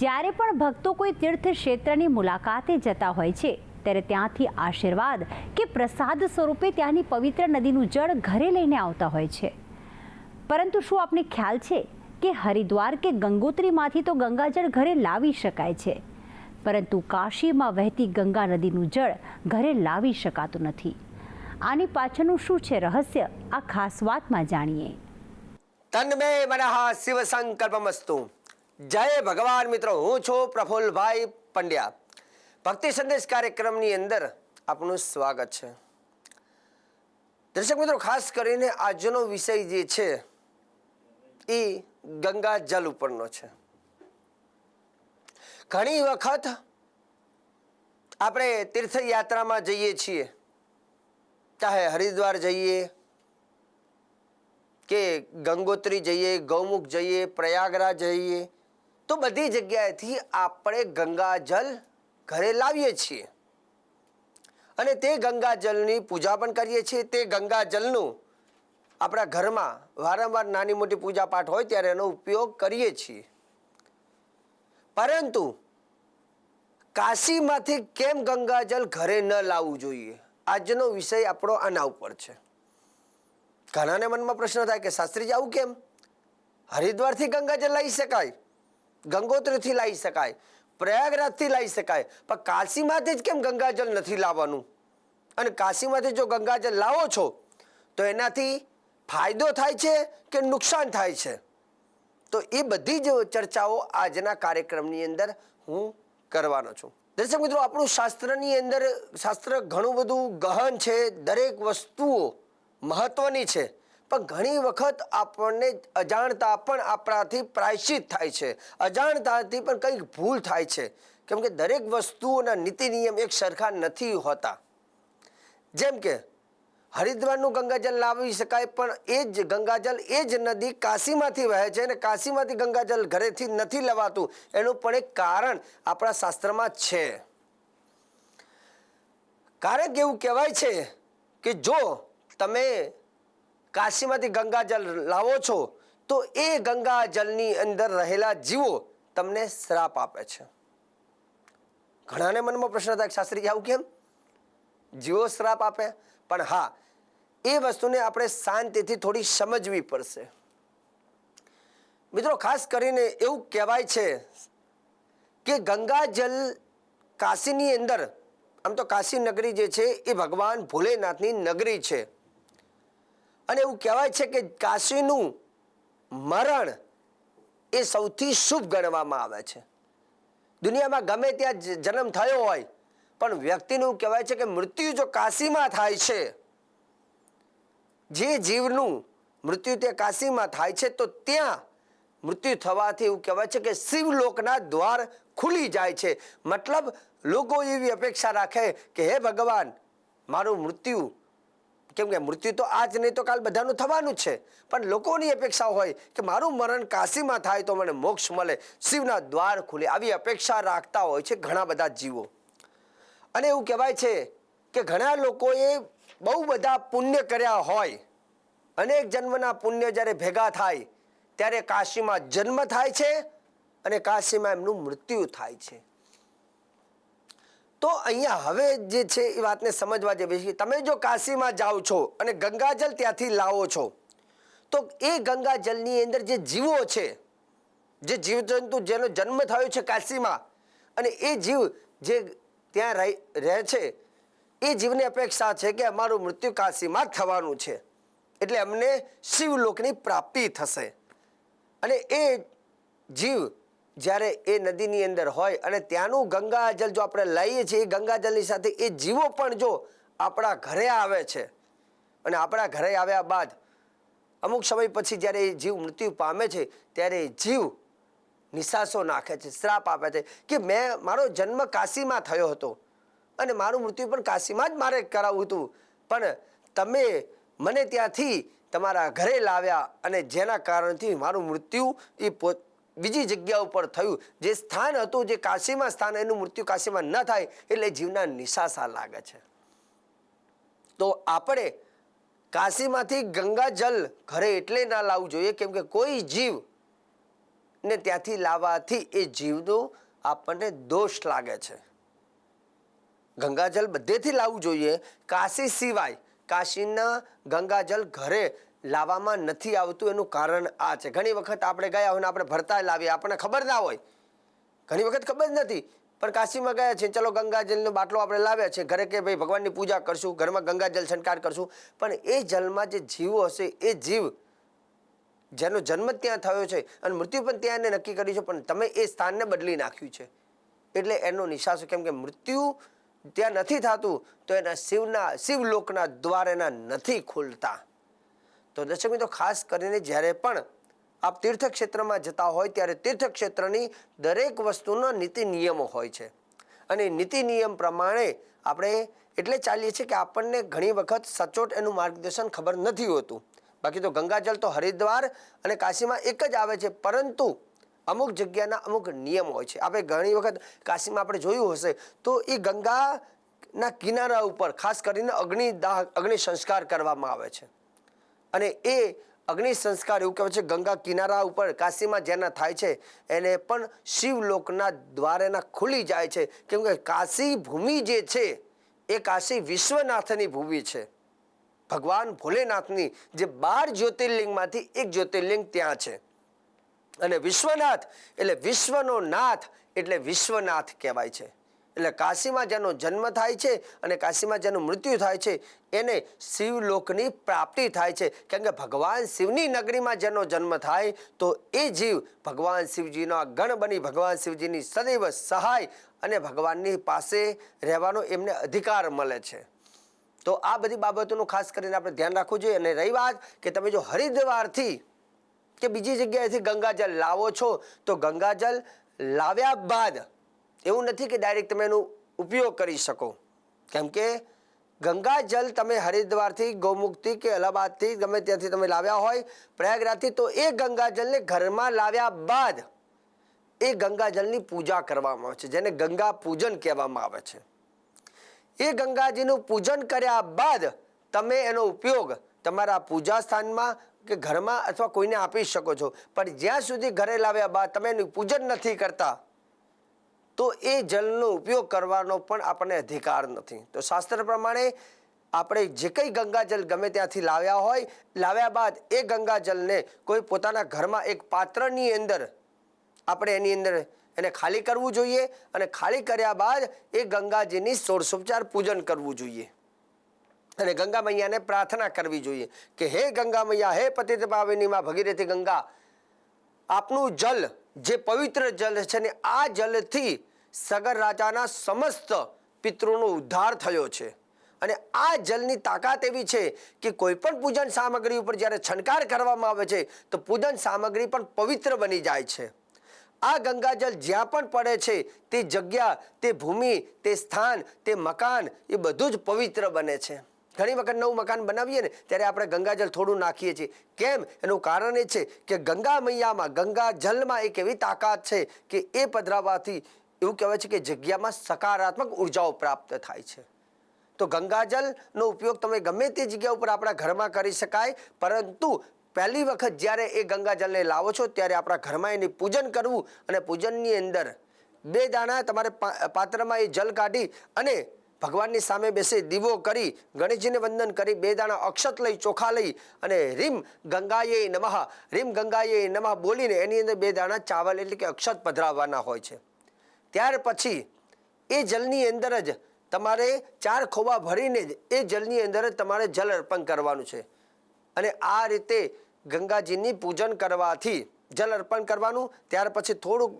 જ્યારે પણ ભક્તો કોઈ તીર્થ ક્ષેત્રની મુલાકાતે જતા હોય છે, ત્યારે ત્યાંથી આશીર્વાદ કે પ્રસાદ સ્વરૂપે ત્યાંની પવિત્ર નદીનું જળ ઘરે લઈને આવતા હોય છે. પરંતુ શું આપને ખ્યાલ છે કે હરિદ્વાર કે ગંગોત્રીમાંથી તો ગંગાજળ ઘરે લાવી શકાય છે, પરંતુ કાશીમાં વહેતી ગંગા નદીનું જળ ઘરે લાવી શકાતું નથી? આની પાછળનું શું છે રહસ્ય? આ ખાસ વાતમાં જાણીએ. તન્મે મનઃ શિવ સંકલ્પમસ્તુ. જય ભગવાન મિત્રો, હું છું પ્રફુલભાઈ પંડ્યા. ભક્તિ સંદેશ કાર્યક્રમની અંદર આપનું સ્વાગત છે. દર્શક મિત્રો, ખાસ કરીને આજનો વિષય જે છે, એ ગંગા જલ ઉપરનો છે. ઘણી વખત આપણે તીર્થયાત્રામાં જઈએ છીએ, ચાહે હરિદ્વાર જઈએ, કે ગંગોત્રી જઈએ, ગૌમુખ જઈએ, પ્રયાગરાજ જઈએ તો બધી જગ્યાએથી આપણે ગંગાજલ ઘરે લાવીએ છીએ. અને તે ગંગાજલની પૂજા પણ કરીએ છીએ. તે ગંગાજલનું આપણા ઘરમાં વારંવાર નાની મોટી પૂજા પાઠ હોય ત્યારે એનો ઉપયોગ કરીએ છીએ. પરંતુ કાશીમાંથી કેમ ગંગાજલ ઘરે ન લાવવું જોઈએ? આજનો વિષય આપણો આના ઉપર છે. ઘણાને મનમાં પ્રશ્ન થાય કે શાસ્ત્રીજી, આવું કેમ? હરિદ્વારથી ગંગાજળ લાવી શકાય? ગંગોત્રીથી લાવી શકાય, પ્રયાગરાજથી લાવી શકાય. પણ કાશીમાંથી જ કેમ ગંગાજળ નથી લાવવાનું? અને કાશીમાંથી જો ગંગાજળ લાવો છો, તો એનાથી ફાયદો થાય છે કે નુકસાન થાય છે? તો એ બધી જ ચર્ચાઓ આજના કાર્યક્રમની અંદર હું કરવાનો છું. દર્શક મિત્રો, આપણું શાસ્ત્રની અંદર શાસ્ત્ર ઘણું બધું ગહન છે, દરેક વસ્તુઓ મહત્વની છે. પણ ઘણી વખત આપણને અજાણતા પણ આપણાથી પ્રાયશ્ચિત થાય છે. અજાણતાથી પણ કંઈક ભૂલ થાય છે. કેમ કે દરેક વસ્તુઓના નીતિ નિયમ એક સરખા નથી હોતા. જેમ કે હરિદ્વારનું ગંગાજળ લાવી શકાય પણ એ જ ગંગાજળ એ જ નદી કાશીમાંથી વહે છે અને કાશીમાંથી ગંગાજળ ઘરેથી નથી લવાતું. એનું પણ એક કારણ આપણા શાસ્ત્રમાં છે. કારણ કે એવું કહેવાય છે કે જો તમે કાશીમાંથી ગંગાજળ લાવો છો, તો એ ગંગાજળની અંદર રહેલા જીવો તમને શ્રાપ આપે છે. ઘણાને મનમાં પ્રશ્ન થાય કે શાસ્ત્રી આવું કેમ? જીવો શ્રાપ આપે? પણ હા, એ વસ્તુને આપણે શાંતિથી થોડી સમજવી પડશે. મિત્રો, ખાસ કરીને એવું કહેવાય છે કે ગંગાજલ કાશીની અંદર, આમ તો કાશી નગરી જે છે, એ ભગવાન ભોલેનાથની નગરી છે. અને એવું કહેવાય છે કે કાશીનું મરણ એ સૌથી શુભ ગણવામાં આવે છે. દુનિયામાં ગમે ત્યાં જન્મ થયો હોય, પણ વ્યક્તિનું કહેવાય છે કે મૃત્યુ જો કાશીમાં થાય છે, જે જીવનું મૃત્યુ તે કાશીમાં થાય છે, તો ત્યાં મૃત્યુ થવાથી એવું કહેવાય છે કે શિવલોકના દ્વાર ખુલી જાય છે. મતલબ લોકો એવી અપેક્ષા રાખે કે હે ભગવાન, મારું મૃત્યુ કેમ કે મૃત્યુ તો આજ નહીં તો કાલ બધાનું થવાનું છે. પણ લોકોની અપેક્ષા હોય કે મારું મરણ કાશીમાં થાય તો મને મોક્ષ મળે. શિવના દ્વાર ખુલે આવી અપેક્ષા રાખતા હોય છે ઘણા બધા જીવો. અને એવું કહેવાય છે કે ઘણા લોકોએ બહુ બધા પુણ્ય કર્યા હોય. અનેક જન્મના પુણ્ય જ્યારે ભેગા થાય, ત્યારે કાશીમાં જન્મ થાય છે અને કાશીમાં એમનું મૃત્યુ થાય છે. તો અહીંયા હવે જે છે એ વાતને સમજવા જેવી છે તમે જો કાશીમાં જાઓ છો અને ગંગાજલ ત્યાંથી લાવો છો, તો એ ગંગાજલની અંદર જે જીવો છે, જે જીવજંતુ જેનો જન્મ થયો છે કાશીમાં અને એ જીવ જે ત્યાં રહી છે, એ જીવની અપેક્ષા છે કે અમારું મૃત્યુ કાશીમાં થવાનું છે. એટલે અમને શિવલોકની પ્રાપ્તિ થશે. અને એ જીવ જ્યારે એ નદીની અંદર હોય અને ત્યાંનું ગંગાજલ જો આપણે લઈએ છીએ, એ ગંગાજલની સાથે એ જીવો પણ જો આપણા ઘરે આવે છે અને આપણા ઘરે આવ્યા બાદ અમુક સમય પછી જ્યારે એ જીવ મૃત્યુ પામે છે, ત્યારે એ જીવ નિશાસો નાખે છે, શ્રાપ આપે છે કે મેં મારો જન્મ કાશીમાં થયો હતો અને મારું મૃત્યુ પણ કાશીમાં જ મારે કરાવવું હતું. પણ તમે મને ત્યાંથી તમારા ઘરે લાવ્યા અને જેના કારણથી મારું મૃત્યુ એ પોત બીજી જગ્યા ઉપર થયું. જે સ્થાન હતું, જે કાશીમાં સ્થાન, એનું મૃત્યુ કાશીમાં ન થાય, એટલે જીવના નિશાસા લાગે છે. તો આપણે કાશીમાંથી ગંગાજલ ઘરે એટલે ના લાવવું જોઈએ, કેમ કે કોઈ જીવ ને ત્યાંથી લાવવાથી એ જીવનું આપણને દોષ લાગે છે. ગંગાજળ બધેથી લાવવું જોઈએ. કાશી સિવાય કાશીના ગંગાજળ ઘરે લાવવામાં નથી આવતું એનું કારણ આ છે. ઘણી વખત આપણે ગયા હોય આપણે ભરતા લાવીએ, આપણને ખબર ના હોય. ઘણી વખત ખબર જ નથી. પણ કાશીમાં ગયા છે ચલો ગંગાજળનો બાટલો આપણે લાવ્યા છે ઘરે કે ભાઈ ભગવાનની પૂજા કરશું, ઘરમાં ગંગાજળ છંટકાર કરશું. પણ એ જલમાં જે જીવો હશે, એ જીવ જેનો જન્મ ત્યાં થયો છે અને મૃત્યુ પણ ત્યાં એને નક્કી કર્યું છે, પણ તમે એ સ્થાનને બદલી નાખ્યું છે. એટલે એનો નિશાસો કેમ કે મૃત્યુ ત્યાં નથી થતું, તો એના શિવના, શિવલોકના દ્વાર એના નથી ખુલતા. તો દર્શક મિત્રો ખાસ કરીને જ્યારે પણ આપ તીર્થક્ષેત્રમાં જતા હોય ત્યારે તીર્થક્ષેત્રની દરેક વસ્તુનો નીતિ નિયમો હોય છે. અને નીતિ નિયમ પ્રમાણે આપણે એટલે ચાલીએ છીએ કે આપણને ઘણી વખત સચોટ એનું માર્ગદર્શન ખબર નથી હોતું. બાકી તો ગંગાજળ તો હરિદ્વાર અને કાશીમાં એક જ આવે છે, પરંતુ અમુક જગ્યાના અમુક નિયમ હોય છે. આપણે ઘણી વખત કાશીમાં આપણે જોયું હશે તો એ ગંગાના કિનારા ઉપર ખાસ કરીને અગ્નિ દાહ અગ્નિ સંસ્કાર કરવામાં આવે છે. અને એ અગ્નિ સંસ્કાર એવું કહેવાય છે, ગંગા કિનારા ઉપર કાશીમાં જેના થાય છે, એને પણ શિવલોકના દ્વારેના ખુલી જાય છે. કેમ કે કાશી ભૂમિ જે છે, એ કાશી વિશ્વનાથની ભૂમિ છે. ભગવાન ભોલેનાથની જે બાર જ્યોતિર્લિંગમાંથી એક જ્યોતિર્લિંગ ત્યાં છે. અને વિશ્વનાથ એટલે વિશ્વનો નાથ એટલે વિશ્વનાથ કહેવાય છે. એટલે કાશીમાં જેનો જન્મ થાય છે અને કાશીમાં જેનું મૃત્યુ થાય છે, એને શિવલોકની પ્રાપ્તિ થાય છે. કેમ કે ભગવાન શિવની નગરીમાં જેનો જન્મ થાય, તો એ જીવ ભગવાન શિવજીનો ગણ બની, ભગવાન શિવજીની સદૈવ સહાય અને ભગવાનની પાસે રહેવાનો એમને અધિકાર મળે છે. તો આ બધી બાબતોનું ખાસ કરીને આપણે ધ્યાન રાખવું જોઈએ. અને રહી વાત કે તમે જો હરિદ્વારથી કે બીજી જગ્યાએથી ગંગાજળ લાવો છો, તો ગંગાજળ લાવ્યા બાદ એવું નથી કે ડાયરેક્ટ તમે એનો ઉપયોગ કરી શકો. કેમ કે ગંગાજળ તમે હરિદ્વારથી, ગૌમુખથી કે અલ્હાબાદથી ગમે ત્યાંથી તમે લાવ્યા હોય, પ્રયાગરાજથી, તો એ ગંગાજળને ઘરમાં લાવ્યા બાદ એ ગંગાજળની પૂજા કરવામાં આવે છે, જેને ગંગા પૂજન કહેવામાં આવે છે. એ ગંગાજીનું પૂજન કર્યા બાદ તમે એનો ઉપયોગ તમારા પૂજા સ્થાનમાં કે ઘરમાં અથવા કોઈને આપી શકો છો. પણ જ્યાં સુધી ઘરે લાવ્યા બાદ તમે એનું પૂજન નથી કરતા તો એ જલનો ઉપયોગ કરવાનો પણ આપણને અધિકાર નથી. તો શાસ્ત્ર પ્રમાણે આપણે જે કંઈ ગંગાજલ ગમે ત્યાંથી લાવ્યા હોય, લાવ્યા બાદ એ ગંગાજલને કોઈ પોતાના ઘરમાં એક પાત્રની અંદર આપણે એની અંદર એને ખાલી કરવું જોઈએ અને ખાલી કર્યા બાદ એ ગંગાજીની સોળસોપચાર પૂજન કરવું જોઈએ. અને ગંગા મૈયાને પ્રાર્થના કરવી જોઈએ કે, હે ગંગા મૈયા, હે પતિત પાવિની માં ભગીરથી ગંગા, આપનું જલ જે પવિત્ર જલ છે ને આ જલથી સગર રાજાના સમસ્ત પિતૃનો ઉદ્ધાર થયો છે. અને આ જલની તાકાત એવી છે કે કોઈ પણ પૂજન સામગ્રી ઉપર જ્યારે છંટકાર કરવામાં આવે છે, તો પૂજન સામગ્રી પણ પવિત્ર બની જાય છે. આ ગંગાજલ જ્યાં પણ પડે છે, તે જગ્યા, તે ભૂમિ, તે સ્થાન, તે મકાન, એ બધું જ પવિત્ર બને છે. ઘણી વખત નવું મકાન બનાવીએ ને, ત્યારે આપણે ગંગાજળ થોડું નાખીએ છીએ. કેમ? એનું કારણ એ છે કે ગંગા મૈયામાં, ગંગા જલમાં એક એવી તાકાત છે કે એ પધરાવાથી એવું કહેવાય છે કે જગ્યામાં સકારાત્મક ઉર્જાઓ પ્રાપ્ત થાય છે. તો ગંગાજળનો ઉપયોગ તમે ગમે તે જગ્યા ઉપર આપણા ઘરમાં કરી શકાય, પરંતુ પહેલી વખત જ્યારે એ ગંગાજળને લાવો છો, ત્યારે આપણા ઘરમાં એની પૂજન કરવું અને પૂજનની અંદર બે દાણા તમારે પાત્રમાં એ જલ કાઢી અને ભગવાનની સામે બેસી દીવો કરી ગણેશજીને વંદન કરી બે દાણા અક્ષત લઈ ચોખા લઈ અને રીમ ગંગાએ નમઃ, રીમ ગંગાએ નમઃ બોલીને એની અંદર બે દાણા ચાવલ એટલે કે અક્ષત પધરાવવાના હોય છે. ત્યાર પછી એ જલની અંદર જ તમારે ચાર ખોબા ભરીને જ એ જલની અંદર જ તમારે જલ અર્પણ કરવાનું છે. અને આ રીતે ગંગાજીની પૂજન કરવાથી જલ અર્પણ કરવાનું, ત્યાર પછી થોડુંક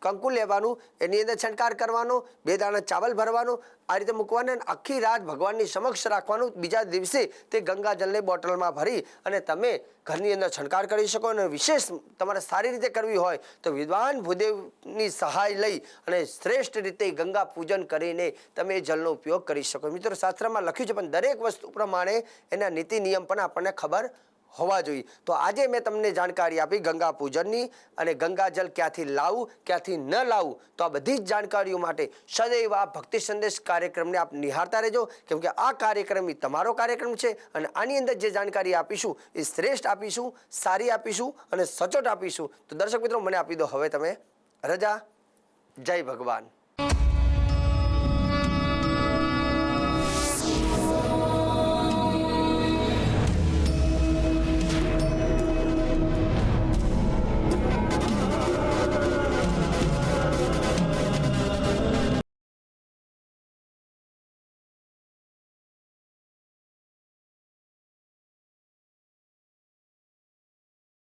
કંકુ લેવાનું, એની અંદર છંટકાર કરવાનો, બે દાણા ચાવલ ભરવાનો, આ રીતે મૂકવાને આખી રાત ભગવાનની સમક્ષ રાખવાનું. બીજા દિવસે તે ગંગા જલને બોટલમાં ભરી અને તમે ઘરની અંદર છંટકાર કરી શકો અને વિશેષ તમારે સારી રીતે કરવી હોય તો વિદ્વાન ભૂદેવની સહાય લઈ અને શ્રેષ્ઠ રીતે ગંગા પૂજન કરીને તમે એ જલનો ઉપયોગ કરી શકો. મિત્રો શાસ્ત્રમાં લખ્યું છે, પણ દરેક વસ્તુ પ્રમાણે એના નીતિ નિયમ પણ આપણને ખબર હોવા જોઈએ. તો આજે મેં તમને જાણકારી આપી ગંગા પૂજનની અને ગંગાજલ ક્યાંથી લાવવું ક્યાંથી ન લાવવું તો આ બધી જ જાણકારીઓ માટે સદૈવ આ ભક્તિ સંદેશ કાર્યક્રમને આપ નિહાળતા રહેજો કેમકે આ કાર્યક્રમ એ તમારો કાર્યક્રમ છે અને આની અંદર જે જાણકારી આપીશું એ શ્રેષ્ઠ આપીશું, સારી આપીશું અને સચોટ આપીશું. તો દર્શક મિત્રો, મને આપી દો હવે તમે રજા. જય ભગવાન.